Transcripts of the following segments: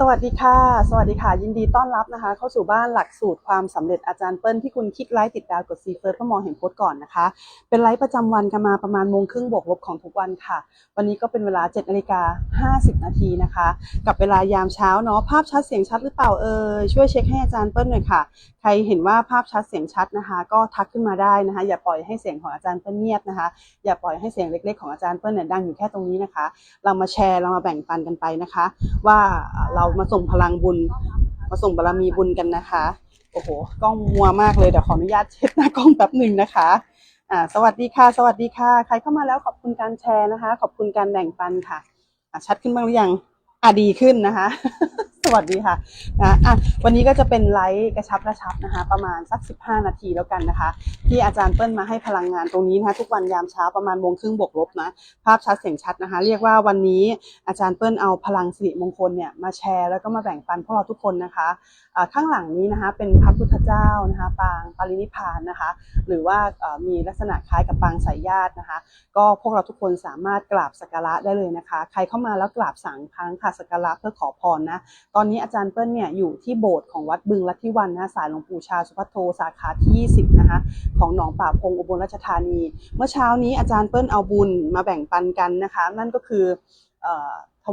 สวัสดีค่ะ สวัสดีค่ะ ยินดีต้อนรับนะคะ เข้าสู่บ้านหลักสูตรความสำเร็จอาจารย์เปิ้ลที่คุณคลิกไลค์ติดดาวกดซีเฟิร์สเพื่อมองเห็นโพสต์ก่อนนะคะ เป็นไลฟ์ประจำวันกันมาประมาณโมงครึ่งบวกลบของทุกวันค่ะ วันนี้ก็เป็นเวลา7นาฬิกา50 นาทีนะคะ กับเวลายามเช้าเนาะภาพชัดเสียงชัดหรือเปล่าเอ่ยช่วยเช็คให้อาจารย์เปิ้ลหน่อยค่ะ ใครเห็นว่าภาพชัดเสียงชัดนะคะ ก็ทักขึ้นมาได้นะคะ อย่าปล่อยให้เสียงของอาจารย์เปิ้ลเงียบนะคะ อย่าปล่อยให้เสียงเล็ก ๆ ของอาจารย์เปิ้ลเนี่ยดังอยู่แค่ตรงนี้นะคะ เรามาแชร์เรามาแบ่งปันกันไปนะคะ ว่าเรามาส่งพลังบุญ มาส่งบารมีบุญกันนะคะ โอ้โหกล้องมัวมากเลยเดี๋ยวขออนุญาตเช็ดหน้ากล้องแป๊บหนึ่งนะคะอ่าสวัสดีค่ะ สวัสดีค่ะ ใครเข้ามาแล้วขอบคุณการแชร์นะคะ ขอบคุณการแบ่งปันค่ะอะชัดขึ้นบ้างหรือยังอะดีขึ้นนะคะ วัสดีค่ะนะอะ วันนี้ก็จะเป็นไลฟ์กระชับกระชับนะคะ ประมาณสัก 15 นาทีแล้วกันนะคะ ที่อาจารย์เปิ้ลมาให้พลังงานตรงนี้นะคะทุกวันยามเช้าประมาณโมงครึ่งบวกลบนะภาพชัดเสียงชัดนะคะ เรียกว่าวันนี้อาจารย์เปิ้ลเอาพลังสิริมงคลเนี่ยมาแชร์แล้วก็มาแบ่งปันพวกเราทุกคนนะคะ ข้างหลังนี้นะคะเป็นพระพุทธเจ้านะคะปางปรินิพานนะคะหรือว่ามีลักษณะคล้ายกับปางสายญาตินะคะ ก็พวกเราทุกคนสามารถกราบสักการะได้เลยนะคะ ใครเข้ามาแล้วกราบสามครั้งค่ะสักการะเพื่อขอพรนะตอนนี้อาจารย์เปิ้ลเนี่ยอยู่ที่โบสถ์ของวัดบึงลัทธิวันนะสายหลวงปู่ชาสุพัทโทสาขาที่ 20 นะคะของหนองป่าพงอุบลราชธานี เมื่อเช้านี้อาจารย์เปิ้ลเอาบุญมาแบ่งปันกันนะคะ นั่นก็คืออ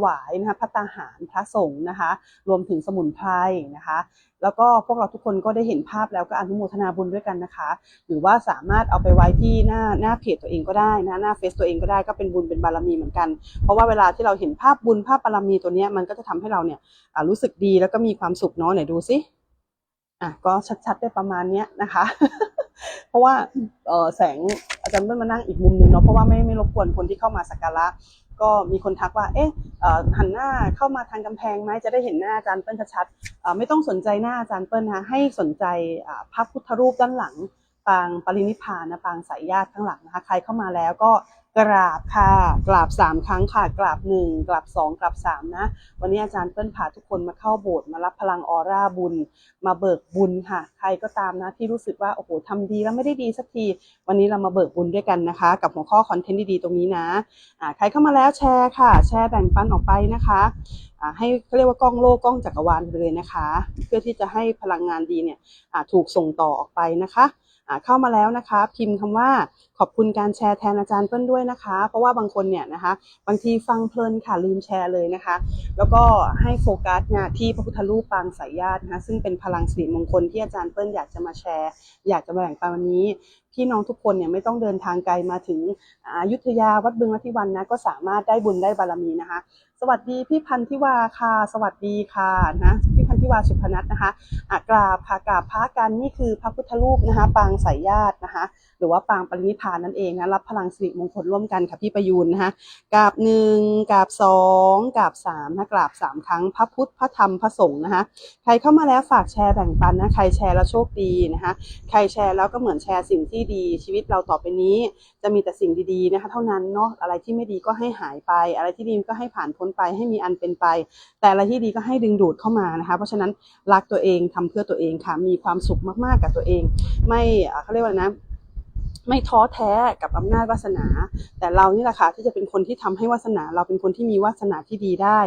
วายนะคะพระตาหารพระสงฆ์นะคะ รวมถึงสมุนไพรนะคะ แล้วก็พวกเราทุกคนก็ได้เห็นภาพแล้วก็อนุโมทนาบุญด้วยกันนะคะ หรือว่าสามารถเอาไปไว้ที่หน้าหน้าเพจตัวเองก็ได้นะหน้าเฟซตัวเองก็ได้ก็เป็นบุญเป็นบารมีเหมือนกัน เพราะว่าเวลาที่เราเห็นภาพบุญภาพบารมีตัวเนี้ยมันก็จะทำให้เราเนี่ยรู้สึกดีแล้วก็มีความสุขเนาะไหนดูสิอะก็ชัดๆได้ประมาณเนี้ยนะคะ เพราะว่าแสงอาจารย์เบิ้ลมานั่งอีกมุมหนึงเนาะเพราะว่าไม่ไม่รบกวนคนที่เข้ามาสักการะ ก็มีคนทักว่า เอ๊ะหันหน้าเข้ามาทางกำแพงไหมจะได้เห็นหน้าอาจารย์เปิ้ลชัดๆไม่ต้องสนใจหน้าอาจารย์เปิ้ลนะคะให้สนใจพระพุทธรูปด้านหลัง ปางปรินิพพานนะปางสายญาติข้งหลังนะคะ ใครเข้ามาแล้วก็กราบค่ะ กราบสามครั้งค่ะ กราบหนึ่งกราบสองกราบสามนะ วันนี้อาจารย์เปิ้ลพาทุกคนมาเข้าโบสถ์มารับพลังออร่าบุญ มาเบิกบุญค่ะ ใครก็ตามนะที่รู้สึกว่าโอ้โหทำดีแล้วไม่ได้ดีสักที วันนี้เรามาเบิกบุญด้วยกันนะคะ กับหัวข้อคอนเทนต์ดีๆตรงนี้นะอ่าใครเข้ามาแล้วแชร์ค่ะ แชร์แบ่งปันออกไปนะคะให้เขาเรียกว่ากล้องโลกกล้องจักรวาลไปเลยนะคะ เพื่อที่จะให้พลังงานดีเนี่ยถูกส่งต่อออกไปนะคะ เข้ามาแล้วนะคะ พิมพ์คำว่าขอบคุณการแชร์แทนอาจารย์เปิ้ลด้วยนะคะ เพราะว่าบางคนเนี่ยนะคะ บางทีฟังเพลินค่ะลืมแชร์เลยนะคะ แล้วก็ให้โฟกัสเนี่ยที่พระพุทธรูปปางสายญาตินะคะซึ่งเป็นพลังสิริมงคลที่อาจารย์เปิ้ลอยากจะมาแชร์ อยากจะมาแบ่งปันวันนี้พี่น้องทุกคนเนี่ยไม่ต้องเดินทางไกลมาถึงอยุธยาวัดบึงลัทธิวันนะก็สามารถได้บุญได้บารมีนะคะ สวัสดีพี่พันธิวาค่ะสวัสดีค่ะนะพี่พันธิวาสุพนัทนะคะอะกราบค่ะกราบพระกันนี่คือพระพุทธรูปนะคะ ปางสายญาตินะคะ หรือว่าปางปรินิพพานนั่นเองนะรับพลังสิริมงคลร่วมกันค่ะพี่ประยูนนะคะกราบหนึ่งกราบสองกราบสามนะกราบสามครั้งพระพุทธพระธรรมพระสงฆ์นะคะใครเข้ามาแล้วฝากแชร์แบ่งปันนะใครแชร์แล้วโชคดีนะคะใครแชร์แล้วก็เหมือนแชร์สิ่งที่ดี ชีวิตเราต่อไปนี้จะมีแต่สิ่งดีๆนะคะเท่านั้นเนาะอะไรที่ไม่ดีก็ให้หายไป อะไรที่ดีก็ให้ผ่านพ้นไปให้มีอันเป็นไป แต่อะไรที่ดีก็ให้ดึงดูดเข้ามานะคะเพราะฉะนั้นรักตัวเองทำเพื่อตัวเองค่ะมีความสุขมากๆกับตัวเอง ไม่เขาเรียกว่านะ ไม่ท้อแท้กับอำนาจวาสนา แต่เรานี่แหละค่ะที่จะเป็นคนที่ทำให้วาสนา เราเป็นคนที่มีวาสนาที่ดีได้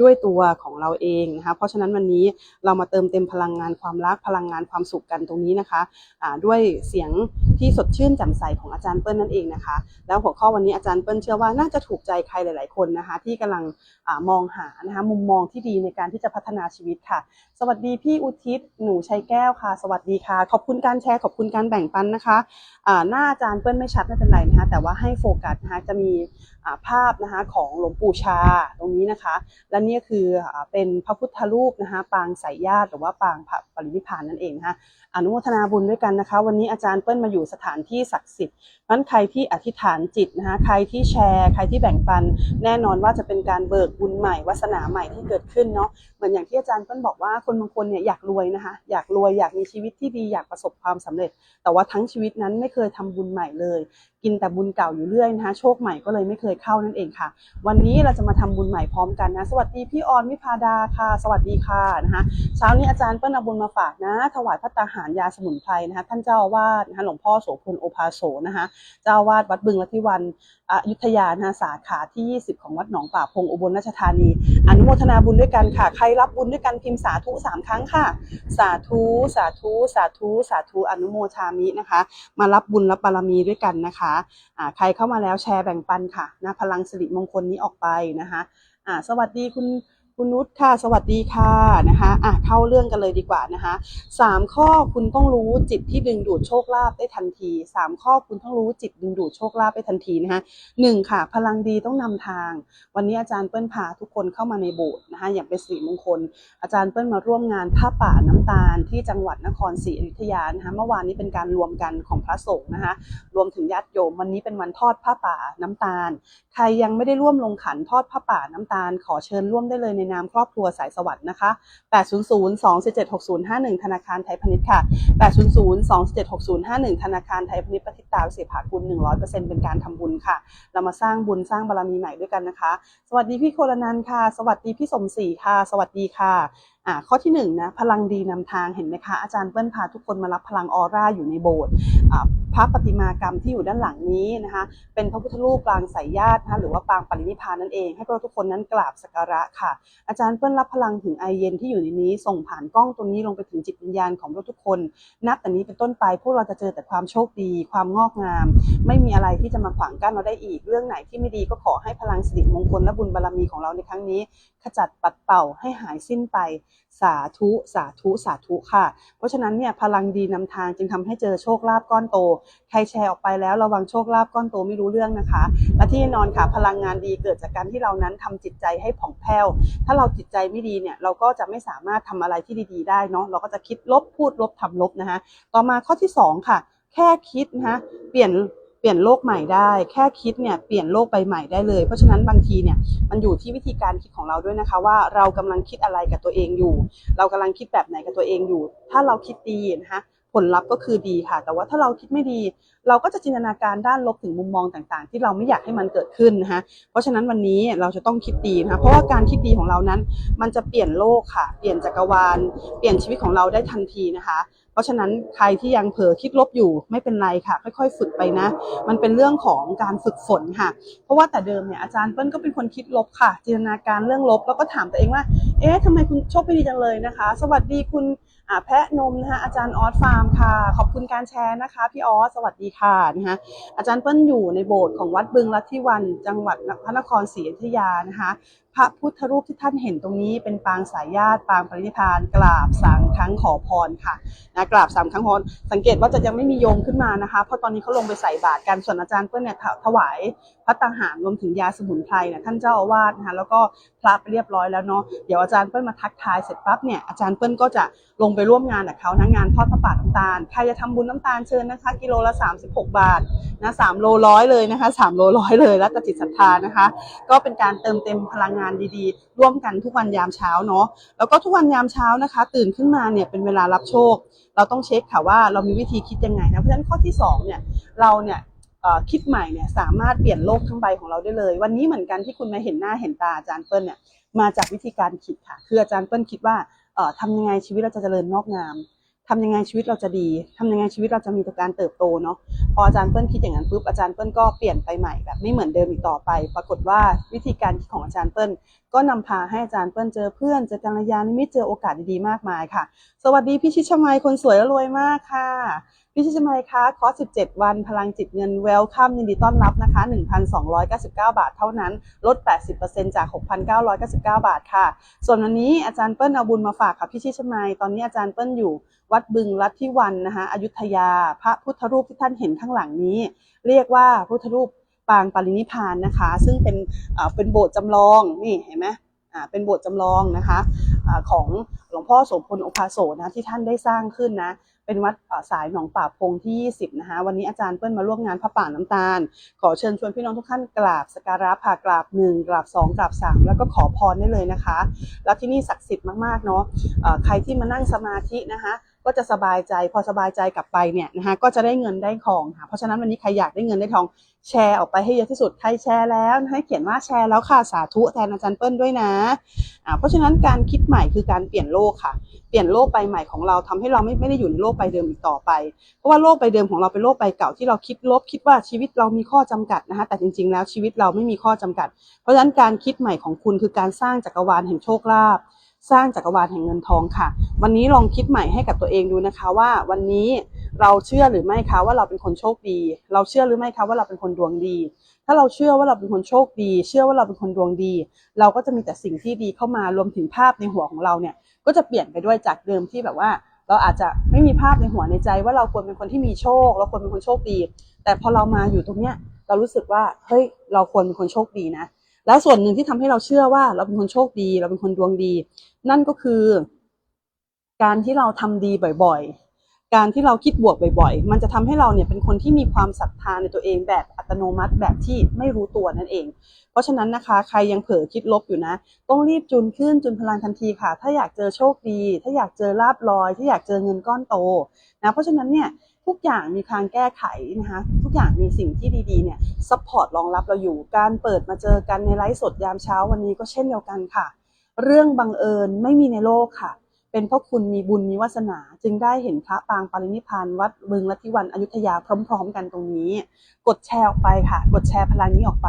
ด้วยตัวของเราเองนะคะเพราะฉะนั้นวันนี้เรามาเติมเต็มพลังงานความรักพลังงานความสุขกันตรงนี้นะคะะด้วยเสียง ที่สดชื่นแจ่มใสของอาจารย์เปิ้ลนั่นเองนะคะ แล้วหัวข้อวันนี้อาจารย์เปิ้ลเชื่อว่าน่าจะถูกใจใครหลาย ๆ คนนะคะ ที่กำลังอมองหานะคะมุมมองที่ดีในการที่จะพัฒนาชีวิตค่ะ สวัสดีพี่อุทิศหนูชัยแก้วค่ะ สวัสดีค่ะ ขอบคุณการแชร์ขอบคุณการแบ่งปันนะคะะหน้าอาจารย์เปิ้ลไม่ชัดไม่เป็นไรนะคะแต่ว่าให้โฟกัสนะคะจะมีภาพนะคะของหลวงปู่ชาตรงนี้นะคะ และนี่คือเป็นพระพุทธรูปนะคะปางสายญาติหรือว่าปางพระปรินิพานนั่นเองนะคะอนุโมทนาบุญด้วยกันนะคะ วันนี้อาจารย์เปิ้ลมาอยู่สถานที่ศักดิ์สิทธิ์นั้นใครที่อธิษฐานจิตนะคะใครที่แชร์ ใครที่แบ่งปัน แน่นอนว่าจะเป็นการเบิกบุญใหม่วาสนาใหม่ที่เกิดขึ้นเนาะเหมือนอย่างที่อาจารย์เปิ้ลบอกว่าคนบางคนเนี่ยอยากรวยนะคะ อยากรวยอยากมีชีวิตที่ดีอยากประสบความสำเร็จ แต่ว่าทั้งชีวิตนั้นไม่เคยทำบุญใหม่เลย กินแต่บุญเก่าอยู่เรื่อยนะคะโชคใหม่ก็เลยไม่เคยยเข้านั่นเองค่ะ วันนี้เราจะมาทำบุญใหม่พร้อมกันนะ สวัสดีพี่ออนวิพาดาค่ะ สวัสดีค่ะนะคะเช้านี้อาจารย์เปิ้ลเอาบุญมาฝากนะ ถวายพระตาหารยาสมุนไพรนะคะท่านเจ้าอาวาสนะคะหลวงพ่อโสพลโอภาโสนะคะเจ้าอาวาสวัดบึงลัทธิวันอยุธยานะคะสาขาที่ 20 ของวัดหนองป่าพงอุบลราชธานี อนุโมทนาบุญด้วยกันค่ะ ใครรับบุญด้วยกันพิมพ์สาธุสามครั้งค่ะ สาธุสาธุสาธุสาธุอนุโมทามินะคะ มารับบุญรับบารมีด้วยกันนะคะใครเข้ามาแล้วแชร์แบ่งปันค่ะนะพลังสิริมงคลนี้ออกไปนะคะอ่าสวัสดีคุณ คุณนุชค่ะ สวัสดีค่ะนะคะอะเข้าเรื่องกันเลยดีกว่านะคะสามข้อคุณต้องรู้จิตที่ดึงดูดโชคลาภได้ทันทีสามข้อคุณต้องรู้จิตดึงดูดโชคลาภได้ทันทีนะคะหนึ่งค่ะ พลังดีต้องนำทาง วันนี้อาจารย์เปิ้ลพาทุกคนเข้ามาในโบสถ์นะคะอย่างเป็นสิริมงคล อาจารย์เปิ้ลมาร่วมงานผ้าป่าน้ำตาลที่จังหวัดนครศรีอยุธยานะคะเมื่อวานนี้เป็นการรวมกันของพระสงฆ์นะคะรวมถึงญาติโยมวันนี้เป็นวันทอดผ้าป่าน้ำตาล ใครยังไม่ได้ร่วมลงขันทอดผ้าป่าน้ำตาล ขอเชิญร่วมได้เลยในนามครอบครัวสายสวัสดิ์นะคะ 800-277-6051 ธนาคารไทยพาณิชย์ค่ะ 800-277-6051 ธนาคารไทยพาณิชย์ปฏิตาวิเศษภาคุณ 100%เป็นการทำบุญค่ะ เรามาสร้างบุญสร้างบารมีใหม่ด้วยกันนะคะ สวัสดีพี่โคลนันค่ะ สวัสดีพี่สมศรีค่ะ สวัสดีค่ะ อ่าข้อที่หนึ่งนะพลังดีนำทางเห็นไหมคะอาจารย์เปิ้ลพาทุกคนมารับพลังออร่าอยู่ในโบสถ์พระปฏิมากรรมที่อยู่ด้านหลังนี้นะคะเป็นพระพุทธรูปปางสายญาตินะคะหรือว่าปางปรินิพานนั่นเอง ให้พวกเราทุกคนนั้นกราบสักการะค่ะ อาจารย์เปิ้ลรับพลังถึงไอเย็นที่อยู่ในนี้ ส่งผ่านกล้องตัวนี้ลงไปถึงจิตวิญญาณของเราทุกคน นับแต่นี้เป็นต้นไปพวกเราจะเจอแต่ความโชคดี ความงอกงาม ไม่มีอะไรที่จะมาขวางกั้นเราได้อีก เรื่องไหนที่ไม่ดีก็ขอให้พลังสิริมงคลและบุญบารมีของเราในครั้งนี้ ขจัดปัดเป่าให้หายสิ้นไป สาธุ สาธุ สาธุค่ะ เพราะฉะนั้นเนี่ยพลังดีนำทางจึงทำให้เจอโชคลาภก้อนโต ใครแชร์ออกไปแล้วระวังโชคลาภก้อนโตไม่รู้เรื่องนะคะ และที่แน่นอนค่ะ พลังงานดีเกิดจากการที่เรานั้นทำจิตใจให้ผ่องแผ้ว ถ้าเราจิตใจไม่ดีเนี่ยเราก็จะไม่สามารถทำอะไรที่ดี ๆ ได้เนาะ เราก็จะคิดลบพูดลบทำลบนะคะ ต่อมาข้อที่สองค่ะ แค่คิดนะคะเปลี่ยน เปลี่ยนโลกใหม่ได้ แค่คิดเนี่ยเปลี่ยนโลกใบใหม่ได้เลย เพราะฉะนั้นบางทีเนี่ยมันอยู่ที่วิธีการคิดของเราด้วยนะคะ ว่าเรากำลังคิดอะไรกับตัวเองอยู่ เรากำลังคิดแบบไหนกับตัวเองอยู่ ถ้าเราคิดดีนะคะผลลัพธ์ก็คือดีค่ะ แต่ว่าถ้าเราคิดไม่ดี เราก็จะจินตนาการด้านลบถึงมุมมองต่างๆ ที่เราไม่อยากให้มันเกิดขึ้นนะคะเพราะฉะนั้นวันนี้เราจะต้องคิดดีนะคะเพราะว่าการคิดดีของเรานั้น มันจะเปลี่ยนโลกค่ะ เปลี่ยนจักรวาล เปลี่ยนชีวิตของเราได้ทันทีนะคะ เพราะฉะนั้นใครที่ยังเผลอคิดลบอยู่ไม่เป็นไรค่ะ ค่อยๆ ฝึกไปนะ มันเป็นเรื่องของการฝึกฝนค่ะ เพราะว่าแต่เดิมเนี่ยอาจารย์เปิ้ลก็เป็นคนคิดลบค่ะ จินตนาการเรื่องลบแล้วก็ถามตัวเองว่า เอ๊ะทำไมคุณโชคไม่ดีจังเลยนะคะ สวัสดีคุณแพะนมนะคะอาจารย์ออสฟาร์มค่ะ ขอบคุณการแชร์นะคะพี่ออสสวัสดีค่ะนะคะอาจารย์เปิ้ลอยู่ในโบสถ์ของวัดบึงลัตทิวันจังหวัดพระนครศรีอยุธยานะคะพระพุทธรูปที่ท่านเห็นตรงนี้เป็นปางสายญาติปางปรินิพานกราบสามครั้งขอพรค่ะนะกราบสามครั้งพรสังเกตว่าจะยังไม่มีโยมขึ้นมานะคะ เพราะตอนนี้เขาลงไปใส่บาตรกันส่วนอาจารย์เพื่อนเนี่ยถถวายพระตาหารรวมถึงยาสมุนไพรเนี่ยท่านเจ้าอาวาสนะคะแล้วก็พระไปเรียบร้อยแล้วเนาะเดี๋ยวอาจารย์เปิ้ลมาทักทายเสร็จปั๊บเนี่ยอาจารย์เปิ้ลก็จะลงไปร่วมงานกับเขานะงานทอดพระป่าน้ำตาลใครจะทำบุญน้ำตาลเชิญนะคะ กิโลละ 36 บาทนะสามโลร้อยเลยนะคะสามโลร้อยเลยแล้วแต่จิตศรัทธานะคะ ก็เป็นการเติมเต็มพลังงานดีๆ ร่วมกันทุกวันยามเช้าเนาะแล้วก็ทุกวันยามเช้านะคะ ตื่นขึ้นมาเนี่ยเป็นเวลารับโชค เราต้องเช็คค่ะว่าเรามีวิธีคิดยังไงนะเพราะฉะนั้นข้อที่สองเนี่ยเราเนี่ยคิดใหม่เนี่ยสามารถเปลี่ยนโลกทั้งใบของเราได้เลย วันนี้เหมือนกันที่คุณมาเห็นหน้าเห็นตาอาจารย์เปิ้ลเนี่ยมาจากวิธีการคิดค่ะ คืออาจารย์เปิ้ลคิดว่าทำยังไงชีวิตเราจะเจริญงอกงาม ทำยังไงชีวิตเราจะดีทำยังไงชีวิตเราจะมีต่อการเติบโตเนาะพออาจารย์เปิ้ลคิดอย่างนั้นปุ๊บอาจารย์เปิ้ลก็เปลี่ยนไปใหม่แบบไม่เหมือนเดิมอีกต่อไป ปรากฏว่าวิธีการคิดของอาจารย์เปิ้ลก็นำพาให้อาจารย์เปิ้ลเจอเพื่อนเจอกัลยาณมิตรเจอโอกาสดีๆมากมายค่ะ สวัสดีพี่ชิดชมัยคนสวยและรวยมากค่ะ พี่ชิชมัยคะคอร์ส 17 วันพลังจิตเงินเวลคัมยินดีต้อนรับนะคะ 1,299 บาทเท่านั้น ลด 80%จาก 6,999 บาทค่ะ ส่วนวันนี้อาจารย์เปิ้ลเอาบุญมาฝากค่ะพี่ชิชมัย ตอนนี้อาจารย์เปิ้ลอยู่วัดบึงลัตทิวันนะคะอยุธยา พระพุทธรูปที่ท่านเห็นข้างหลังนี้ เรียกว่าพุทธรูปปางปรินิพานนะคะ ซึ่งเป็นเป็นโบสถ์จำลองนี่เห็นไหมอ่าเป็นโบสถ์จำลองนะคะ ของหลวงพ่อโสพลองภาโสนะที่ท่านได้สร้างขึ้นนะ เป็นวัดสายหนองป่าพงที่ 20 นะคะวันนี้อาจารย์เปิ้ลมาร่วมงานพระป่าน้ำตาล ขอเชิญชวนพี่น้องทุกท่านกราบสการะผ่ากราบ1กราบ2กราบ3แล้วก็ขอพรได้เลยนะคะ แล้วที่นี่ศักดิ์สิทธิ์มากๆเนาะะใครที่มานั่งสมาธินะคะ ก็จะสบายใจพอสบายใจกลับไปเนี่ยนะคะก็จะได้เงินได้ทองค่ะเพราะฉะนั้นวันนี้ใครอยากได้เงินได้ทองแชร์ออกไปให้เยอะที่สุดใครแชร์แล้วให้เขียนว่าแชร์แล้วค่ะสาธุแทนอาจารย์เปิ้ลด้วยนะอ่าเพราะฉะนั้นการคิดใหม่คือการเปลี่ยนโลกค่ะ เปลี่ยนโลกใบใหม่ของเราทำให้เราไม่ไม่ได้อยู่ในโลกใบเดิมอีกต่อไป เพราะว่าโลกใบเดิมของเราเป็นโลกใบเก่าที่เราคิดลบคิดว่าชีวิตเรามีข้อจำกัดนะคะแต่จริง ๆ แล้วชีวิตเราไม่มีข้อจำกัด เพราะฉะนั้นการคิดใหม่ของคุณคือการสร้างจักรวาลแห่งโชคลาภ สร้างจักรวาลแห่งเงินทองค่ะ วันนี้ลองคิดใหม่ให้กับตัวเองดูนะคะว่า วันนี้เราเชื่อหรือไม่คะว่าเราเป็นคนโชคดี เราเชื่อหรือไม่คะว่าเราเป็นคนดวงดี ถ้าเราเชื่อว่าเราเป็นคนโชคดี เชื่อว่าเราเป็นคนดวงดี เราก็จะมีแต่สิ่งที่ดีเข้ามารวมถึงภาพในหัวของเราเนี่ยก็จะเปลี่ยนไปด้วยจากเดิมที่แบบว่า เราอาจจะไม่มีภาพในหัวในใจ ว่าเราควรเป็นคนที่มีโชค เราควรเป็นคนโชคดี แต่พอเรามาอยู่ตรงเนี้ยเรารู้สึกว่าเฮ้ยเราควรเป็นคนโชคดีนะ แล้วส่วนหนึ่งที่ทำให้เราเชื่อว่าเราเป็นคนโชคดี เราเป็นคนดวงดี นั่นก็คือ การที่เราทำดีบ่อยๆ การที่เราคิดบวกบ่อยๆ มันจะทำให้เราเนี่ยเป็นคนที่มีความศรัทธาในตัวเองแบบอัตโนมัติแบบที่ไม่รู้ตัวนั่นเอง เพราะฉะนั้นนะคะ ใครยังเผลอคิดลบอยู่นะ ต้องรีบจูนขึ้นจูนพลังทันทีค่ะ ถ้าอยากเจอโชคดี ถ้าอยากเจอลาบลอย ถ้าอยากเจอเงินก้อนโตนะ เพราะฉะนั้นเนี่ย ทุกอย่างมีทางแก้ไขนะคะทุกอย่างมีสิ่งที่ดีๆเนี่ยซัพพอร์ตรองรับเราอยู่การเปิดมาเจอกันในไลฟ์สดยามเช้าวันนี้ก็เช่นเดียวกันค่ะ เรื่องบังเอิญไม่มีในโลกค่ะ เป็นเพราะคุณมีบุญมีวาสนา จึงได้เห็นพระปางปรินิพานวัดบึงลัทธิวันอยุธยาพร้อม ๆ กันตรงนี้ กดแชร์ออกไปค่ะ กดแชร์พลังนี้ออกไป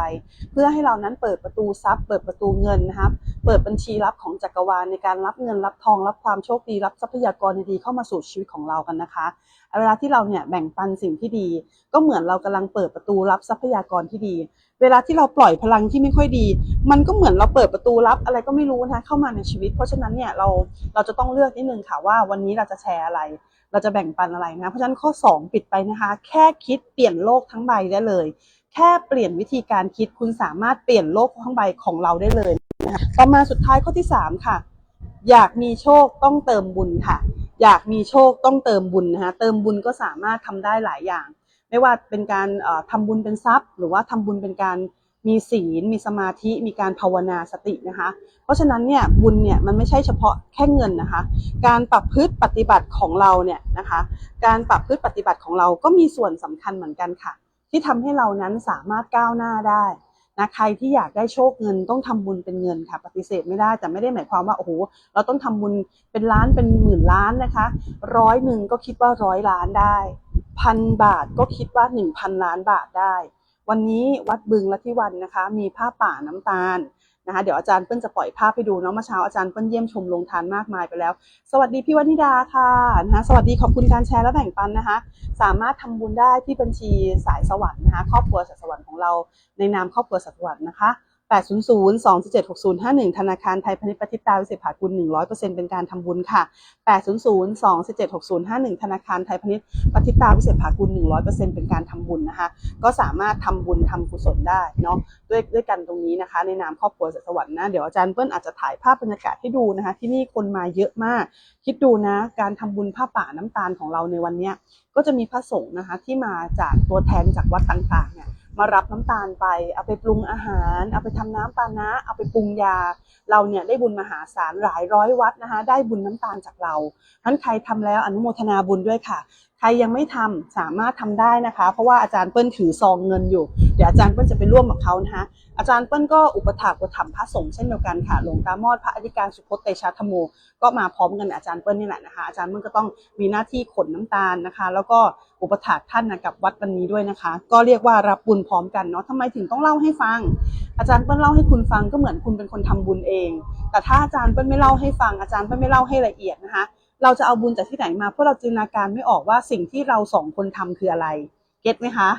เพื่อให้เรานั้นเปิดประตูทรัพย์ เปิดประตูเงินนะครับ เปิดบัญชีรับของจักรวาลในการรับเงินรับทองรับความโชคดีรับทรัพยากรดีๆเข้ามาสู่ชีวิตของเรากันนะคะเวลาที่เราเนี่ยแบ่งปันสิ่งที่ดี ก็เหมือนเรากำลังเปิดประตูรับทรัพยากรที่ดี เวลาที่เราปล่อยพลังที่ไม่ค่อยดี มันก็เหมือนเราเปิดประตูรับอะไรก็ไม่รู้นะเข้ามาในชีวิต เพราะฉะนั้นเนี่ยเราเราจะต้องเลือกนิดนึงค่ะว่าวันนี้เราจะแชร์อะไร เราจะแบ่งปันอะไรนะเพราะฉะนั้นข้อ 2 ปิดไปนะคะ แค่คิดเปลี่ยนโลกทั้งใบได้เลย แค่เปลี่ยนวิธีการคิดคุณสามารถเปลี่ยนโลกทั้งใบของเราได้เลยนะต่อมาสุดท้ายข้อที่ 3 ค่ะ อยากมีโชคต้องเติมบุญค่ะ อยากมีโชคต้องเติมบุญนะคะเติมบุญก็สามารถทำได้หลายอย่าง ไม่ว่าเป็นการเอ่อทำบุญเป็นทรัพย์ หรือว่าทำบุญเป็นการมีศีล มีสมาธิ มีการภาวนาสตินะคะ เพราะฉะนั้นเนี่ยบุญเนี่ยมันไม่ใช่เฉพาะแค่เงินนะคะ การปรับพฤติปฏิบัติของเราเนี่ยนะคะ การปรับพฤติปฏิบัติของเราก็มีส่วนสำคัญเหมือนกันค่ะ ที่ทำให้เรานั้นสามารถก้าวหน้าได้นะใครที่อยากได้โชคเงินต้องทำบุญเป็นเงินค่ะ ปฏิเสธไม่ได้แต่ไม่ได้หมายความว่าโอ้โหเราต้องทำบุญเป็นล้านเป็นหมื่นล้านนะคะ ร้อยหนึ่งก็คิดว่าร้อยล้านได้ พันบาทก็คิดว่าหนึ่งพันล้านบาทได้ วันนี้วัดบึงละที่วันนะคะ มีผ้าป่าน้ำตาลนะคะเดี๋ยวอาจารย์เปิ้ลจะปล่อยภาพให้ดูเนาะเมื่อเช้าอาจารย์เปิ้ลเยี่ยมชมโรงทานมากมายไปแล้ว สวัสดีพี่วนิดาค่ะนะคะสวัสดีขอบคุณการแชร์และแบ่งปันนะคะ สามารถทำบุญได้ที่บัญชีสายสวรรค์นะคะครอบครัวสายสวรรค์ของเราในนามครอบครัวสายสวรรค์นะคะ 800 277 6051 ธนาคารไทยพาณิชย์ปฏิตาวิเศษผากุล 100%เป็นการทำบุญค่ะ 800 277 6051 ธนาคารไทยพาณิชย์ปฏิตาวิเศษผากุล 100%เป็นการทำบุญนะคะ ก็สามารถทำบุญทำกุศลได้เนาะด้วยด้วยกันตรงนี้นะคะ ในนามครอบครัวสวรรค์นะ เดี๋ยวอาจารย์เปิ้ลอาจจะถ่ายภาพบรรยากาศให้ดูนะคะ ที่นี่คนมาเยอะมาก คิดดูนะการทำบุญผ้าป่าน้ำตาลของเราในวันนี้ก็จะมีพระสงฆ์นะคะที่มาจากตัวแทนจากวัดต่างๆเนี่ย มารับน้ำตาลไป เอาไปปรุงอาหาร เอาไปทำน้ำปานะ เอาไปปรุงยา เราเนี่ยได้บุญมหาศาลหลายร้อยวัดนะคะ ได้บุญน้ำตาลจากเราท่านใครทำแล้วอนุโมทนาบุญด้วยค่ะ รยังไม่ทำสามารถทำได้นะคะ เพราะว่าอาจารย์เปิ้ลถือซองเงินอยู่ เดี๋ยวอาจารย์เปิ้ลจะไปร่วมกับเขานะคะอาจารย์เปิ้ลก็อุปถากอุปถัมภ์พระสงฆ์เช่นเดียวกันค่ะหลวงตามอดพระอธิการสุพจน์เตชะธโมก็มาพร้อมกันอาจารย์เปิ้ลนี่แหละนะคะ อาจารย์เปิ้ลก็ต้องมีหน้าที่ขนน้ำตาลนะคะ แล้วก็อุปถากท่านนะกับวัดวันนี้ด้วยนะคะ ก็เรียกว่ารับบุญพร้อมกันเนาะทำไมถึงต้องเล่าให้ฟัง อาจารย์เปิ้ลเล่าให้คุณฟังก็เหมือนคุณเป็นคนทำบุญเอง แต่ถ้าอาจารย์เปิ้ลไม่เล่าให้ฟัง อาจารย์เปิ้ลไม่เล่าให้ละเอียดนะคะ เราจะเอาบุญจากที่ไหนมาเพราะเราจินตนาการไม่ออกว่าสิ่งที่เราสองคนทำคืออะไร เก็ตไหมคะ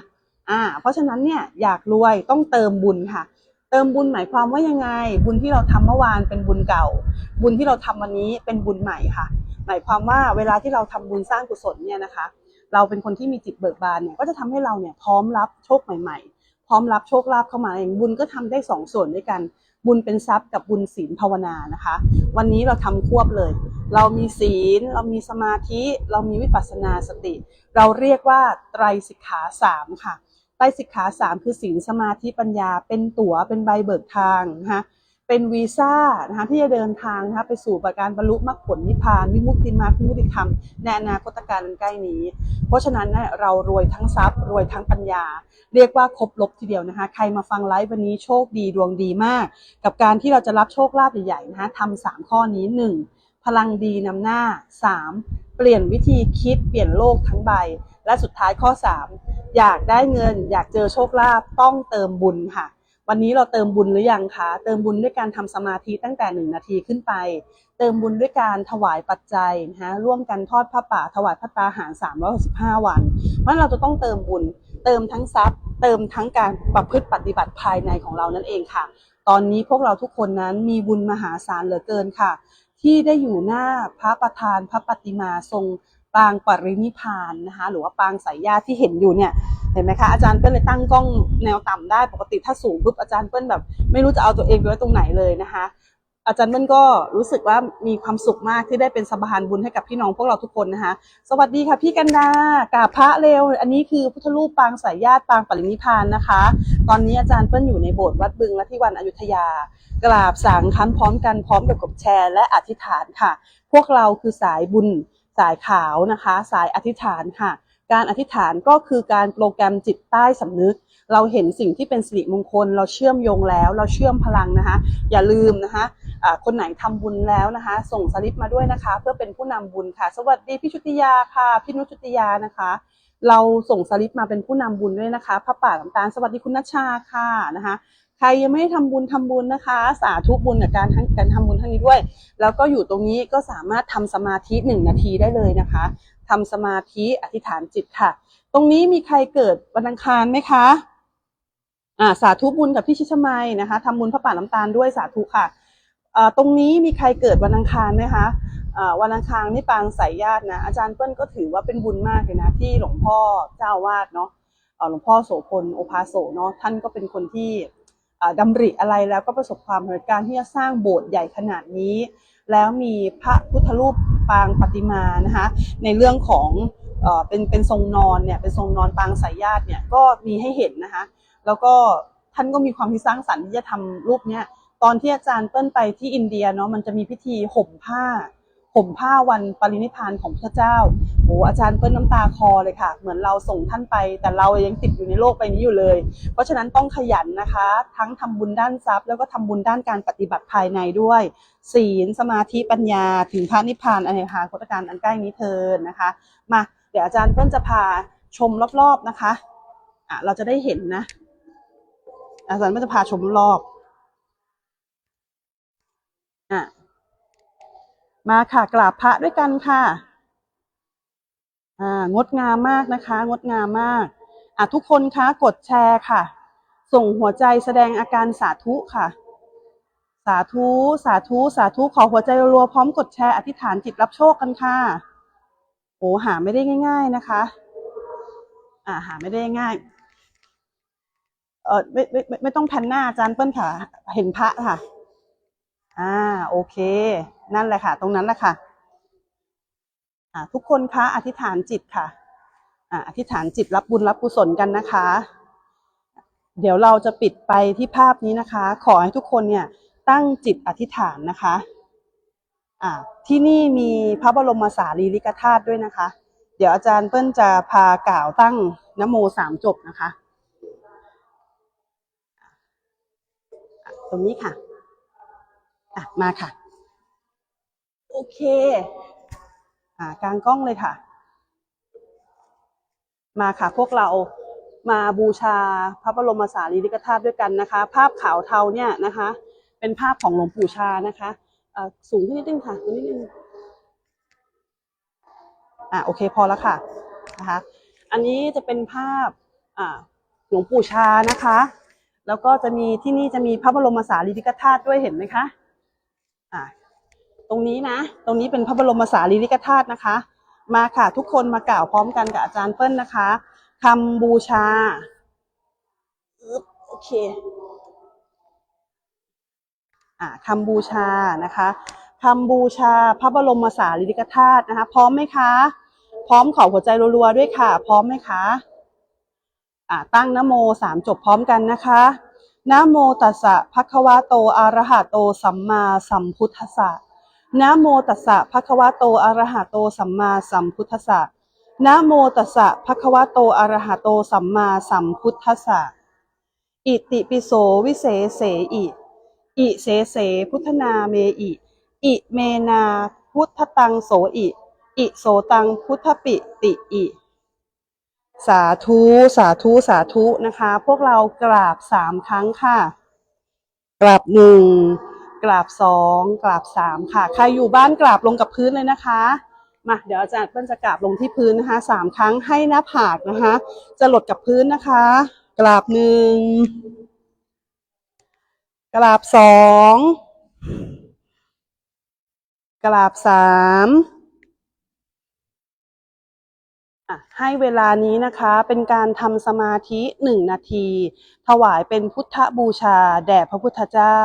อ่าเพราะฉะนั้นเนี่ยอยากรวยต้องเติมบุญค่ะ เติมบุญหมายความว่ายังไง บุญที่เราทำเมื่อวานเป็นบุญเก่า บุญที่เราทำวันนี้เป็นบุญใหม่ค่ะ หมายความว่าเวลาที่เราทำบุญสร้างกุศลเนี่ยนะคะ เราเป็นคนที่มีจิตเบิกบานเนี่ยก็จะทำให้เราเนี่ยพร้อมรับโชคใหม่ ๆ พร้อมรับโชคลาภเข้ามาเองบุญก็ทำได้สองส่วนด้วยกันบุญเป็นทรัพย์กับบุญศีลภาวนานะคะ วันนี้เราทำควบเลย เรามีศีล เรามีสมาธิ เรามีวิปัสสนาสติ เราเรียกว่าไตรสิกขาสามค่ะ ไตรสิกขาสามคือศีลสมาธิปัญญา เป็นตั๋ว เป็นใบเบิกทางนะคะเป็นวีซ่านะคะที่จะเดินทางนะคะไปสู่ประการบรรลุมรรคผลนิพพานวิมุตติมรรควิมุตติธรรมในอนาคตการันใกล้นี้ เพราะฉะนั้นเรารวยทั้งทรัพย์ รวยทั้งปัญญา เรียกว่าครบลบทีเดียวนะคะ ใครมาฟังไลฟ์วันนี้โชคดีดวงดีมาก กับการที่เราจะรับโชคลาภใหญ่ๆนะคะทำสามข้อนี้หนึ่ง พลังดีนำหน้าสามเปลี่ยนวิธีคิดเปลี่ยนโลกทั้งใบ และสุดท้ายข้อสามอยากได้เงิน อยากเจอโชคลาภต้องเติมบุญค่ะ วันนี้เราเติมบุญหรือยังคะเติมบุญด้วยการทำสมาธิตั้งแต่หนึ่งนาทีขึ้นไป เติมบุญด้วยการถวายปัจจัยนะคะร่วมกันทอดผ้าป่าถวายพระตาหาร 365 วันเพราะฉะนั้นเราจะต้องเติมบุญ เติมทั้งทรัพย์ เติมทั้งการประพฤติปฏิบัติภายในของเรานั่นเองค่ะ ตอนนี้พวกเราทุกคนนั้นมีบุญมหาศาลเหลือเกินค่ะ ที่ได้อยู่หน้าพระประธานพระปฏิมาทรงปางปรินิพานนะคะหรือว่าปางสายญาที่เห็นอยู่เนี่ยเห็นไหมคะอาจารย์เปิ้ลเลยตั้งกล้องแนวต่ำได้ปกติถ้าสูงปุ๊บอาจารย์เปิ้ลแบบ ไม่รู้จะเอาตัวเองไปไว้ตรงไหนเลยนะคะ อาจารย์เปิ้ลก็รู้สึกว่ามีความสุขมากที่ได้เป็นสะพานบุญให้กับพี่น้องพวกเราทุกคนนะคะ สวัสดีค่ะพี่กันดากาพระเร็ว อันนี้คือพุทธรูปปางสายญาติปางปรินิพานนะคะ ตอนนี้อาจารย์เปิ้ลอยู่ในโบสถ์วัดบึงและที่วันอยุธยา กราบสางคันพร้อมกันพร้อมกับกดแชร์และอธิษฐานค่ะ พวกเราคือสายบุญสายขาวนะคะ สายอธิษฐานค่ะ การอธิษฐานก็คือการโปรแกรมจิตใต้สำนึก เราเห็นสิ่งที่เป็นสิริมงคล เราเชื่อมโยงแล้ว เราเชื่อมพลังนะคะ อย่าลืมนะคะ คนไหนทำบุญแล้วนะคะ ส่งสลิปมาด้วยนะคะ เพื่อเป็นผู้นำบุญค่ะ สวัสดีพี่ชุติยาค่ะพี่นุชชุติยานะคะ เราส่งสลิปมาเป็นผู้นำบุญด้วยนะคะพระป่าน้ำตาสวัสดีคุณนัชชาค่ะนะคะใครยังไม่ได้ทำบุญทำบุญนะคะ สาธุบุญกับการการทำบุญทั้งนี้ด้วย แล้วก็อยู่ตรงนี้ก็สามารถทำสมาธิหนึ่งนาทีได้เลยนะคะทำสมาธิอธิษฐานจิตค่ะ ตรงนี้มีใครเกิดวันอังคารไหมคะอ่าสาธุบุญกับพี่ชิชมัยนะคะทำบุญพระป่าน้ำตาลด้วยสาธุค่ะ ตรงนี้มีใครเกิดวันอังคารไหมคะวันอังคารนี่ปางสายญาตินะอาจารย์เปิ้ลก็ถือว่าเป็นบุญมากเลยนะที่หลวงพ่อเจ้าวาดเนาะหลวงพ่อโสพลโอภาโสเนาะท่านก็เป็นคนที่อ่าดำริอะไรแล้วก็ประสบความสำเร็จการที่จะสร้างโบสถ์ใหญ่ขนาดนี้ แล้วมีพระพุทธรูปปางปฏิมานะคะในเรื่องของเอ่อเป็นเป็นทรงนอนเนี่ยเป็นทรงนอนปางสายญาติเนี่ยก็มีให้เห็นนะคะแล้วก็ท่านก็มีความที่สร้างสรรค์ที่จะทำรูปเนี้ย ตอนที่อาจารย์เปิ้ลไปที่อินเดียเนาะมันจะมีพิธีห่มผ้าห่มผ้าวันปรินิพานของพระเจ้าโอ้อาจารย์เปิ้ลน้ำตาคอเลยค่ะ เหมือนเราส่งท่านไป แต่เรายังติดอยู่ในโลกใบนี้อยู่เลย เพราะฉะนั้นต้องขยันนะคะ ทั้งทำบุญด้านทรัพย์ แล้วก็ทำบุญด้านการปฏิบัติภายในด้วย ศีลสมาธิปัญญา ถึงพระนิพพานอเนกาคตการอันใกล้นี้เทินนะคะ มาเดี๋ยวอาจารย์เปิ้ลจะพาชมรอบๆนะคะอะเราจะได้เห็นนะ อาจารย์ก็จะพาชมรอบ อะมาค่ะกราบพระด้วยกันค่ะ อ่างดงามมากนะคะ งดงามมากอะทุกคนคะกดแชร์ค่ะ ส่งหัวใจแสดงอาการสาธุค่ะ สาธุสาธุสาธุขอหัวใจรัวพร้อมกดแชร์อธิษฐานจิตรับโชคกันค่ะโอ้หาไม่ได้ง่าย ๆนะคะ อ่าหาไม่ได้ง่าย เออไม่ไม่ไม่ไม่ต้องแพนหน้าอาจารย์เปิ้ลค่ะ เห็นพระค่ะ อ่าโอเค นั่นแหละค่ะ ตรงนั้นแหละค่ะอ่าทุกคนคะอธิษฐานจิตค่ะอ่าอธิษฐานจิตรับบุญรับกุศลกันนะคะ เดี๋ยวเราจะปิดไปที่ภาพนี้นะคะ ขอให้ทุกคนเนี่ยตั้งจิตอธิษฐานนะคะอ่าที่นี่มีพระบรมสารีริกธาตุด้วยนะคะ เดี๋ยวอาจารย์เปิ้ลจะพากล่าวตั้งนโมสามจบนะคะ ตรงนี้ค่ะ อะมาค่ะ โอเค อ่ากลางกล้องเลยค่ะ มาค่ะ พวกเรามาบูชาพระบรมสารีริกธาตุด้วยกันนะคะ ภาพขาวเทาเนี่ยนะคะ เป็นภาพของหลวงปู่ชานะคะเอ่อสูงขึ้นนิดนึงค่ะนิดนึงอะโอเคพอแล้วค่ะนะคะ อันนี้จะเป็นภาพอ่าหลวงปู่ชานะคะ แล้วก็จะมีที่นี่จะมีพระบรมสารีริกธาตุด้วยเห็นไหมคะอ่า ตรงนี้นะ ตรงนี้เป็นพระบรมสารีริกธาตุนะคะ มาค่ะทุกคนมากล่าวพร้อมกันกับอาจารย์เปิ้ลนะคะคำบูชาโอเคอ่าคำบูชานะคะคำบูชาพระบรมสารีริกธาตุนะคะ พร้อมไหมคะ พร้อมขอหัวใจรัวๆด้วยค่ะ พร้อมไหมคะอ่าตั้งนโมสามจบพร้อมกันนะคะนะโมตัสสะภะคะวะโตอะระหะโตสัมมาสัมพุทธัสสะ นะโมตัสสะภะคะวะโตอะระหะโตสัมมาสัมพุทธัสสะนะโมตัสสะภะคะวะโตอะระหะโตสัมมาสัมพุทธัสสะอิติปิโสวิเศษเสอิอิเสเสพุทธนาเมอิอิเมนาพุทธตังโสอิอิโสตังพุทธปิติอิ สาธุสาธุสาธุนะคะ พวกเรากราบสามครั้งค่ะ กราบหนึ่ง กราบสองกราบสามค่ะ ใครอยู่บ้านกราบลงกับพื้นเลยนะคะ มาเดี๋ยวอาจารย์เปิ้ลจะกราบลงที่พื้นนะคะสามครั้งให้หน้าผากนะคะ จะหลดกับพื้นนะคะ กราบหนึ่งกราบสองกราบสามให้เวลานี้นะคะเป็นการทำสมาธิหนึ่งนาที ถวายเป็นพุทธบูชาแด่พระพุทธเจ้า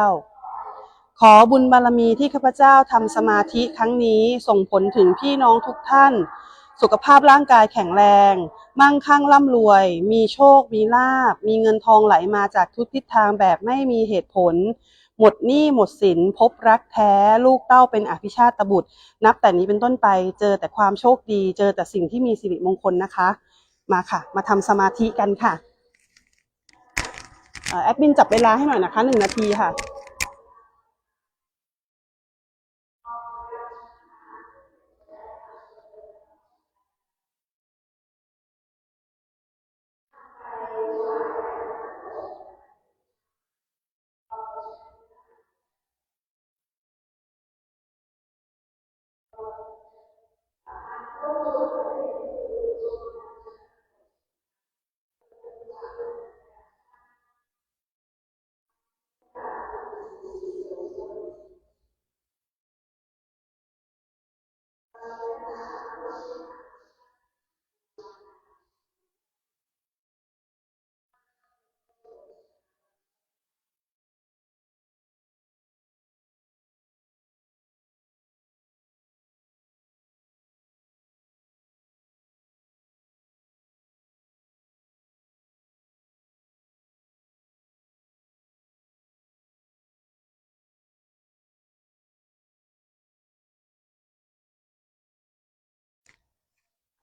ขอบุญบารมีที่ข้าพเจ้าทำสมาธิครั้งนี้ส่งผลถึงพี่น้องทุกท่าน สุขภาพร่างกายแข็งแรง มั่งคั่งร่ำรวย มีโชค มีลาบ มีเงินทองไหลมาจากทุกทิศทางแบบไม่มีเหตุผล หมดหนี้หมดสินพบรักแท้ ลูกเต้าเป็นอภิชาตบุตร นับแต่นี้เป็นต้นไปเจอแต่ความโชคดี เจอแต่สิ่งที่มีสิริมงคลนะคะ มาค่ะ มาทำสมาธิกันค่ะแอดมินจับเวลาให้หน่อยนะคะหนึ่งนาทีค่ะ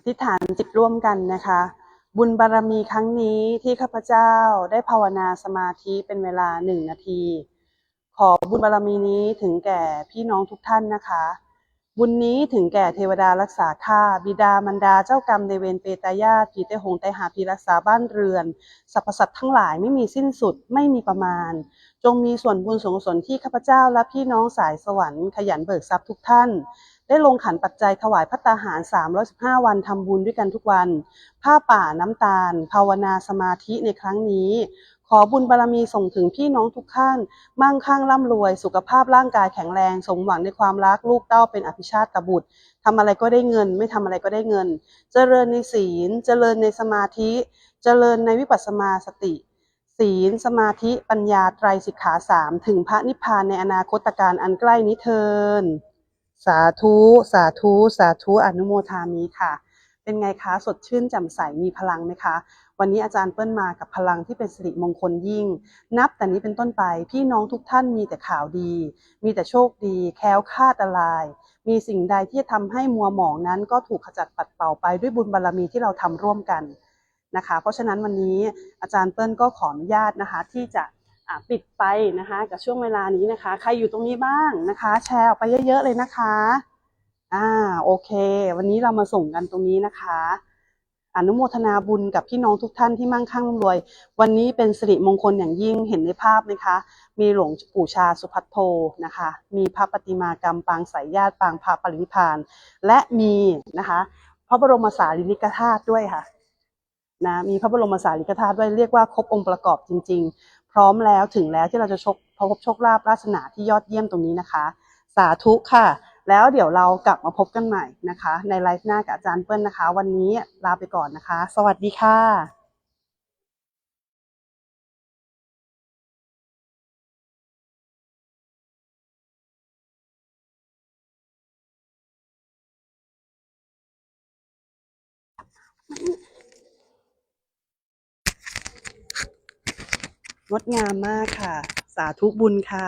ธิษฐานจิตร่วมกันนะคะ บุญบารมีครั้งนี้ที่ข้าพเจ้าได้ภาวนาสมาธิเป็นเวลาหนึ่งนาที ขอบุญบารมีนี้ถึงแก่พี่น้องทุกท่านนะคะ บุญนี้ถึงแก่เทวดารักษาข้าบิดามารดาเจ้ากรรมในเวรเปตายาตผีเตหงไตหาพีรักษาบ้านเรือนสรรพสัตว์ทั้งหลายไม่มีสิ้นสุดไม่มีประมาณ จงมีส่วนบุญส่วนที่ข้าพเจ้าและพี่น้องสายสวรรค์ขยันเบิกทรัพย์ทุกท่าน ได้ลงขันปัจจัยถวายพัตตาหาร 315 วันทำบุญด้วยกันทุกวัน ผ้าป่าน้ำตาล ภาวนาสมาธิในครั้งนี้ ขอบุญบารมีส่งถึงพี่น้องทุกท่าน มั่งคั่งร่ำรวย สุขภาพร่างกายแข็งแรง สมหวังในความรักลูกเต้าเป็นอภิชาติบุตรทำอะไรก็ได้เงิน ไม่ทำอะไรก็ได้เงิน เจริญในศีล เจริญในสมาธิ เจริญในวิปัสสนาสติศีลสมาธิปัญญาไตรสิกขาสามถึงพระนิพพานในอนาคตการอันใกล้นี้เทิน สาธุ สาธุ สาธุอนุโมทามีค่ะ เป็นไงคะ สดชื่นแจ่มใส มีพลังไหมคะ วันนี้อาจารย์เปิ้ลมากับพลังที่เป็นสิริมงคลยิ่ง นับแต่นี้เป็นต้นไป พี่น้องทุกท่านมีแต่ข่าวดี มีแต่โชคดี แคล้วคลาดอันตรายมีสิ่งใดที่จะทำให้มัวหมองนั้นก็ถูกขจัดปัดเป่าไปด้วยบุญบารมีที่เราทำร่วมกันนะคะ เพราะฉะนั้นวันนี้อาจารย์เปิ้ลก็ขออนุญาตนะคะที่จะ ปิดไปนะคะกับช่วงเวลานี้นะคะ ใครอยู่ตรงนี้บ้างนะคะ แชร์ออกไปเยอะๆเลยนะคะ อ่าโอเค วันนี้เรามาส่งกันตรงนี้นะคะ อนุโมทนาบุญกับพี่น้องทุกท่านที่มั่งคั่งร่ำรวย วันนี้เป็นสิริมงคลอย่างยิ่งเห็นในภาพไหมคะ มีหลวงปู่ชาสุพัทโทนะคะ มีพระปฏิมากรรมปางสายญาติปางพระปรินิพาน และมีนะคะพระบรมสารีริกธาตุด้วยค่ะนะมีพระบรมสารีริกธาตุด้วยเรียกว่าครบองค์ประกอบจริง ๆ ร้อมแล้วถึงแล้วที่เราจะชกพบโชคลาภราสนาที่ยอดเยี่ยมตรงนี้นะคะ สาธุค่ะ แล้วเดี๋ยวเรากลับมาพบกันใหม่นะคะ ในไลฟ์หน้ากับอาจารย์เปิ้ลนะคะ วันนี้ลาไปก่อนนะคะ สวัสดีค่ะ งดงามมากค่ะ สาธุบุญค่ะ